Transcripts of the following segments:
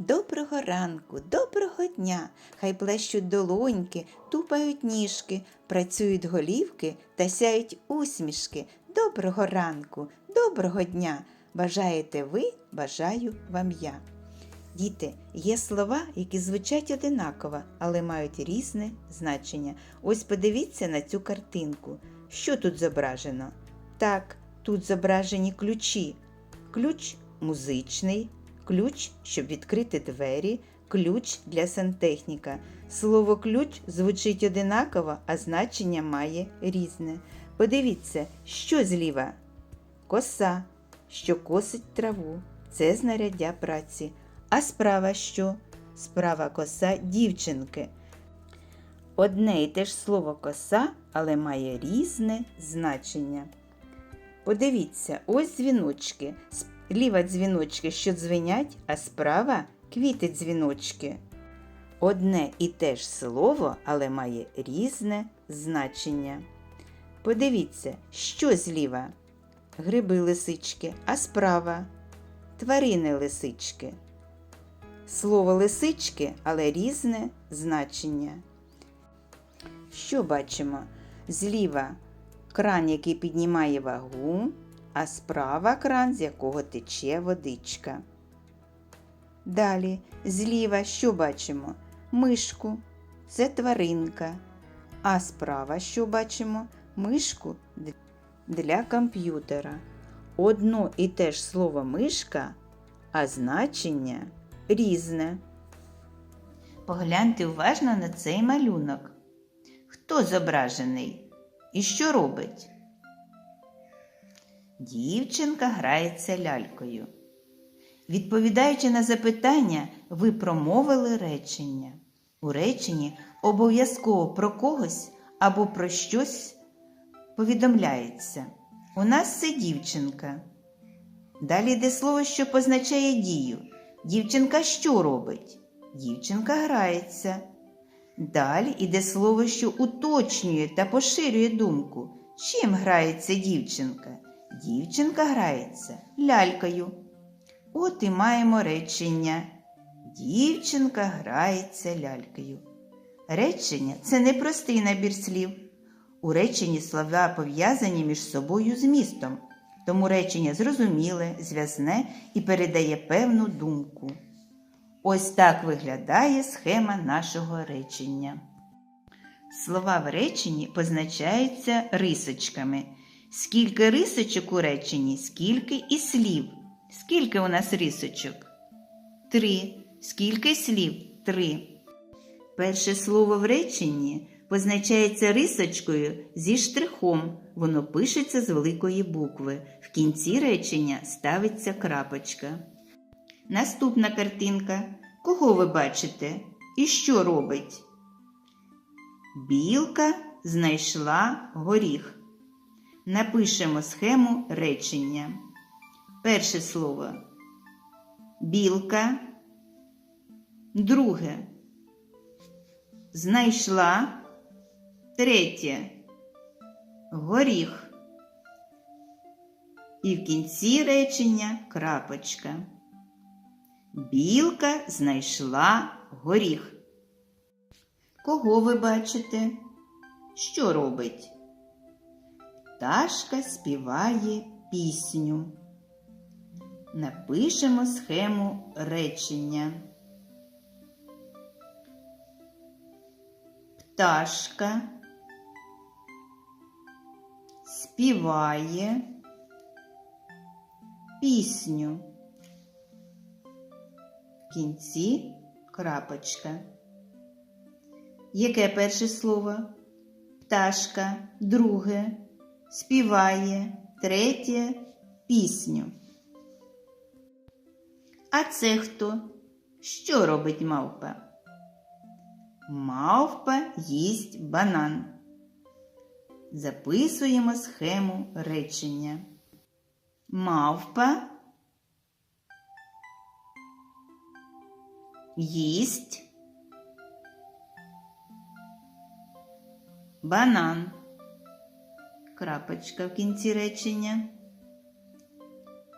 Доброго ранку, доброго дня! Хай плещуть долоньки, тупають ніжки, працюють голівки та сяють усмішки. Доброго ранку, доброго дня! Бажаєте ви, бажаю вам я. Діти, є слова, які звучать одинаково, але мають різне значення. Ось подивіться на цю картинку. Що тут зображено? Так, тут зображені ключі. Ключ музичний, ключ, щоб відкрити двері, ключ для сантехніка. Слово ключ звучить одинаково, а значення має різне. Подивіться, що зліва? Коса, що косить траву. Це знаряддя праці. А справа що? Справа коса дівчинки. Одне і те ж слово коса, але має різне значення. Подивіться, ось дзвіночки. Ліва дзвіночки, що дзвенять, а справа квіти дзвіночки. Одне і те ж слово, але має різне значення. Подивіться, що зліва? Гриби лисички, а справа тварини лисички. Слово лисички, але різне значення. Що бачимо? Зліва кран, який піднімає вагу, а справа кран, з якого тече водичка. Далі, зліва що бачимо? Мишку це тваринка. А справа що бачимо? Мишку для комп'ютера. Одно і те ж слово мишка, а значення різне. Погляньте уважно на цей малюнок. Хто зображений і що робить? Дівчинка грається лялькою. Відповідаючи на запитання, ви промовили речення. У реченні обов'язково про когось або про щось повідомляється. У нас це дівчинка. Далі йде слово, що позначає дію. Дівчинка що робить? Дівчинка грається. Далі йде слово, що уточнює та поширює думку. Чим грається дівчинка? Дівчинка грається лялькою. От і маємо речення. Дівчинка грається лялькою. Речення це не простий набір слів. У реченні слова пов'язані між собою змістом, тому речення зрозуміле, зв'язне і передає певну думку. Ось так виглядає схема нашого речення. Слова в реченні позначаються рисочками. Скільки рисочок у реченні, скільки і слів. Скільки у нас рисочок? Три. Скільки слів? Три. Перше слово в реченні позначається рисочкою зі штрихом. Воно пишеться з великої букви. В кінці речення ставиться крапочка. Наступна картинка. Кого ви бачите? І що робить? Білка знайшла горіх. Напишемо схему речення. Перше слово білка. Друге. Знайшла. Третє. Горіх. І в кінці речення крапочка. Білка знайшла горіх. Кого ви бачите? Що робить? Пташка співає пісню. Напишемо схему речення. Пташка співає пісню. В кінці крапочка. Яке перше слово? Пташка, друге, співає, третє пісню. А це хто? Що робить мавпа? Мавпа їсть банан. Записуємо схему речення. Мавпа їсть банан. Крапочка в кінці речення.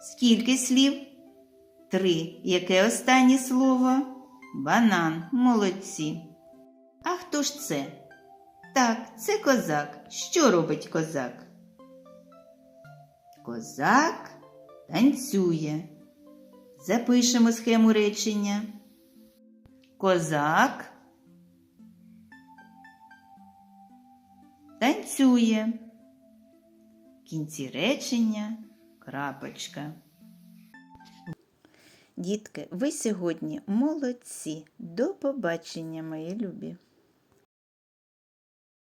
Скільки слів? Три. Яке останнє слово? Банан. Молодці. А хто ж це? Так, це козак. Що робить козак? Козак танцює. Запишемо схему речення. Козак танцює. Кінці речення крапочка. Дітки, ви сьогодні молодці. До побачення, мої любі.